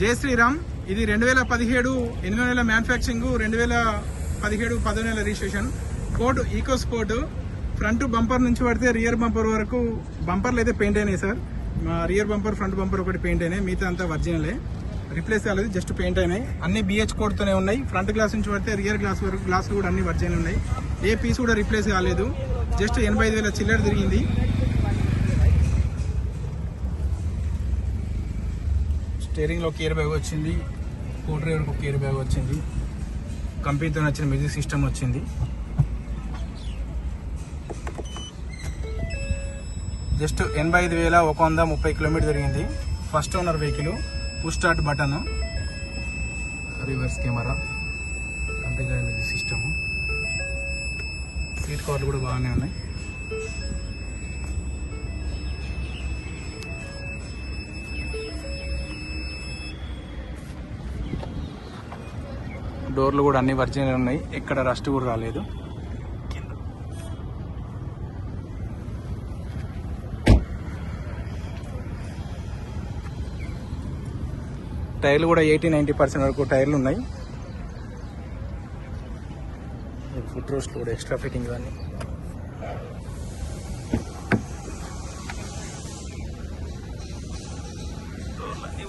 జై శ్రీరామ్. ఇది రెండు వేల పదిహేడు ఎనిమిది నెలల మ్యానుఫ్యాక్చరింగ్ రెండు వేల పదిహేడు పదో నెల registration. Code EcoSport front bumper నుంచి పడితే రియర్ బంపర్ వరకు బంపర్లు అయితే పెయింట్ అయినాయి సార్. మా రియర్ బంపర్ ఫ్రంట్ బంపర్ ఒకటి పెయింట్ అయినాయి. మిగతా అంతా ఒరిజినలే. రిప్లేస్ కాలేదు జస్ట్ పెయింట్ అయినాయి. అన్ని బిహెచ్ కోడ్తోనే ఉన్నాయి. ఫ్రంట్ గ్లాస్ నుంచి పడితే రియర్ గ్లాస్ వరకు గ్లాసులు కూడా అన్ని ఒరిజినల్ ఉన్నాయి. ఏ పీస్ కూడా రిప్లేస్ కాలేదు. జస్ట్ ఎనభై ఐదు వేల చిల్లర తిరిగింది. స్టీరింగ్లో కేర్ బ్యాగ్ వచ్చింది. కో డ్రైవర్కి కేర్ బ్యాగ్ వచ్చింది. కంపెనీతో నచ్చిన మ్యూజిక్ సిస్టమ్ వచ్చింది. జస్ట్ ఎనభై ఐదు వేల ఒక వంద ముప్పై కిలోమీటర్ జరిగింది. First owner vehicle push start button reverse camera company music system. Seat కవర్లు కూడా బాగానే ఉన్నాయి. డోర్లు కూడా అన్ని ఒరిజినల్ ఉన్నాయి. ఎక్కడ రస్ట్ కూడా రాలేదు. టైర్లు కూడా ఎయిటీ నైంటీ పర్సెంట్ వరకు టైర్లు ఉన్నాయి. ఫుట్ రోస్ట్లు కూడా ఎక్స్ట్రా ఫిట్టింగ్ ఇవన్నీ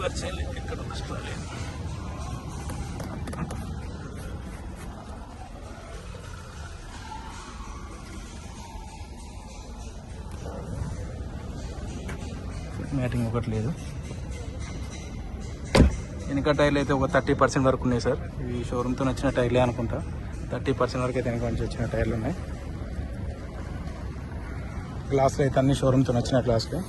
ఒరిజినల్ ఎక్కడ రస్ట్ రాలేదు. మ్యాటింగ్ ఒకటి లేదు. వెనక టైర్లు అయితే ఒక థర్టీ పర్సెంట్ వరకు ఉన్నాయి సార్. ఇవి షోరూమ్తో నచ్చిన టైర్లే అనుకుంటా. థర్టీ పర్సెంట్ వరకు అయితే వెనక నుంచి వచ్చిన టైర్లు ఉన్నాయి. గ్లాసులు అయితే అన్ని షోరూమ్తో నచ్చిన గ్లాసులు.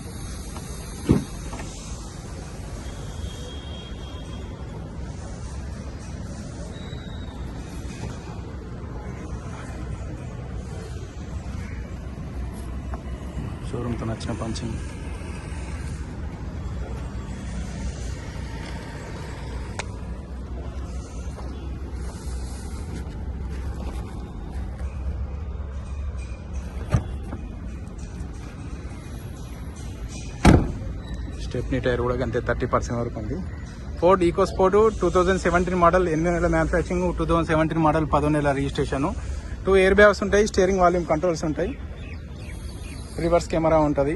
షోరూమ్తో నచ్చిన పంచింగ్. స్టెప్నీ టైర్ కూడా అంతే థర్టీ పర్సెంట్ వరకు ఉంది. Ford EcoSport two thousand seventeen model ఎనిమిది నెలల manufacturing two thousand seventeen model పదో నెల రిజిస్ట్రేషన్. టూ ఎయిర్ బ్యాగ్స్ ఉంటాయి స్టీరింగ్ వాల్యూమ్ కంట్రోల్స్ ఉంటాయి. రివర్స్ కెమెరా ఉంటుంది.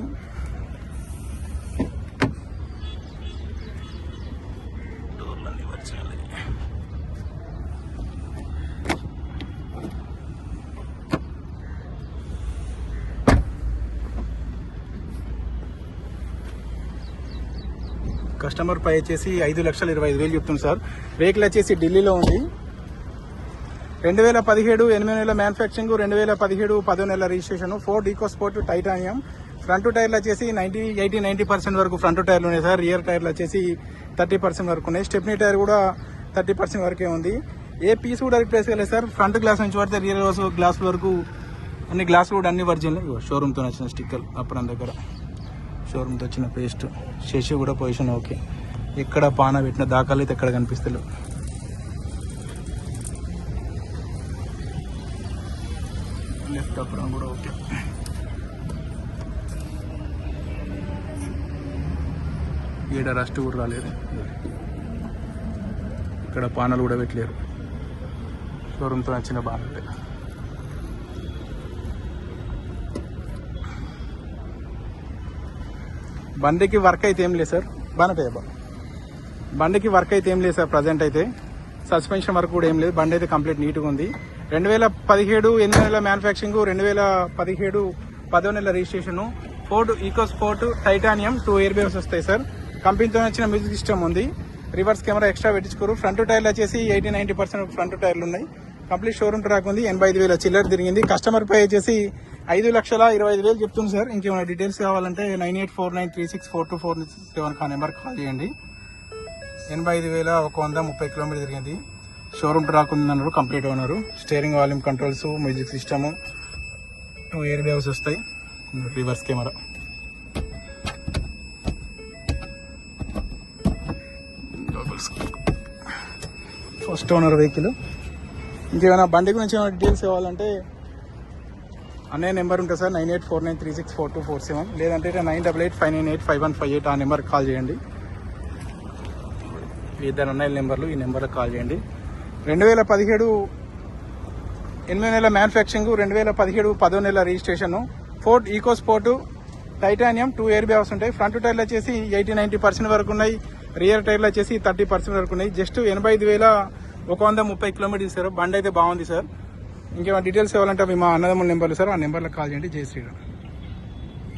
కస్టమర్ పై వచ్చేసి ఐదు లక్షల ఇరవై ఐదు వేలు చెప్తుంది సార్. వెహికల్ వచ్చేసి ఢిల్లీలో ఉంది. రెండు వేల పదిహేడు ఎనిమిది నెలల మ్యానుఫ్యాక్చరింగ్ రెండు వేల పదిహేడు పదో నెలల registration Ford EcoSport Titanium front టైర్లు వచ్చేసి నైంటీ ఎయిటీ నైంటీ పర్సెంట్ వరకు ఫ్రంట్ టైర్లు ఉన్నాయి సార్. రియర్ టైర్లు వచ్చేసి థర్టీ పర్సెంట్ వరకు ఉన్నాయి. స్టెప్నీ టైర్ కూడా థర్టీ పర్సెంట్ వరకే ఉంది. ఏ పీస్ కూడా రిప్లేస్ కాలేదు సార్. ఫ్రంట్ గ్లాస్ నుంచి పడితే రియర్ గ్లాస్ వరకు అన్ని గ్లాస్ కూడా అన్ని వర్జిన్లు షోరూమ్తో వచ్చిన స్టిక్కర్ అప్పుడు దగ్గర షోరూమ్తో వచ్చిన పేస్ట్. శశి కూడా పొజిషన్ ఓకే. ఎక్కడ పాన పెట్టిన దాఖలు అయితే ఎక్కడ కనిపిస్తలేవు. లెఫ్ట్ అప్పుడు కూడా ఓకే. ఈడ రస్ట్ కూడా రాలేదు. ఇక్కడ పానలు కూడా పెట్టలేరు. షోరూమ్తో నచ్చిన బాగుంటాయి బండికి వర్క్ అయితే ఏం లేదు సార్. బాగుంటాయి బా బండికి వర్క్ అయితే ఏం లేదు సార్ ప్రజెంట్ అయితే. సస్పెన్షన్ వర్క్ కూడా ఏం లేదు. బండి అయితే కంప్లీట్ నీట్గా ఉంది. రెండు వేల పదిహేడు ఎనిమిది నెలల మ్యానుఫ్యాక్చరింగ్ రెండు వేల పదిహేడు పదో నెలల registration Ford EcoSport Titanium two air bags వస్తాయి సార్. కంపెనీతో వచ్చిన మ్యూజిక్ సిస్టమ్ ఉంది. రివర్స్ కెమెరా ఎక్స్ట్రా పెట్టించుకోరు. ఫ్రంట్ టైర్లు వచ్చేసి ఎయిటీ నైన్టీ పర్సెంట్ ఫ్రంట్ టైర్లు ఉన్నాయి. కంప్లీట్ షోరూమ్ ట్రాక్ ఉంది. ఎనభై ఐదు వేల చిల్లర తిరిగింది. కస్టమర్ పై వచ్చేసి ఐదు లక్షల ఇరవై ఐదు వేలు చెప్తుంది సార్. ఇంకేమైనా డీటెయిల్స్ కావాలంటే nine eight four nine three six four two four seven ఆ నెంబర్కి కాల్ చేయండి. ఎనభై ఐదు వేల ఒక వంద ముప్పై కిలోమీటర్ తిరిగింది. షోరూమ్ ట్రాక్ ఉందన్నారు కంప్లీట్ ఉన్నారు steering volume controls music system air bags వస్తాయి. Reverse camera first owner vehicle ఇంకేమైనా బండి గురించి ఏమైనా డీటెయిల్స్ కావాలంటే అన్నయ్య నెంబర్ ఉంటుంది sir nine eight four nine three six four two four seven. లేదంటే nine double eight five nine eight five one five eight ఆ నెంబర్కి కాల్ చేయండి. ఇద్దరు అన్నయ్య నెంబర్లు ఈ నెంబర్కి కాల్ చేయండి. రెండు వేల పదిహేడు ఎనిమిది నెలల మ్యానుఫ్యాక్చరింగ్ రెండు వేల పదిహేడు పదో నెలల registration. Ford EcoSport Titanium two air bags ఉంటాయి. ఫ్రంట్ టైర్లు వచ్చేసి ఎయిటీ నైంటీ పర్సెంట్ వరకు ఉన్నాయి. రియర్ టైర్లు వచ్చేసి థర్టీ పర్సెంట్ వరకు ఉన్నాయి. జస్ట్ ఎనభై ఐదు వేల ఒక వంద ముప్పై కిలోమీటర్స్ సార్. బండి అయితే బాగుంది సార్. ఇంకేమైనా డీటెయిల్స్ ఇవ్వాలంటే అవి మా అన్నదమ్ముల నెంబర్లు సార్ ఆ నెంబర్లకు కాల్ చేయండి. జై శ్రీరామ్.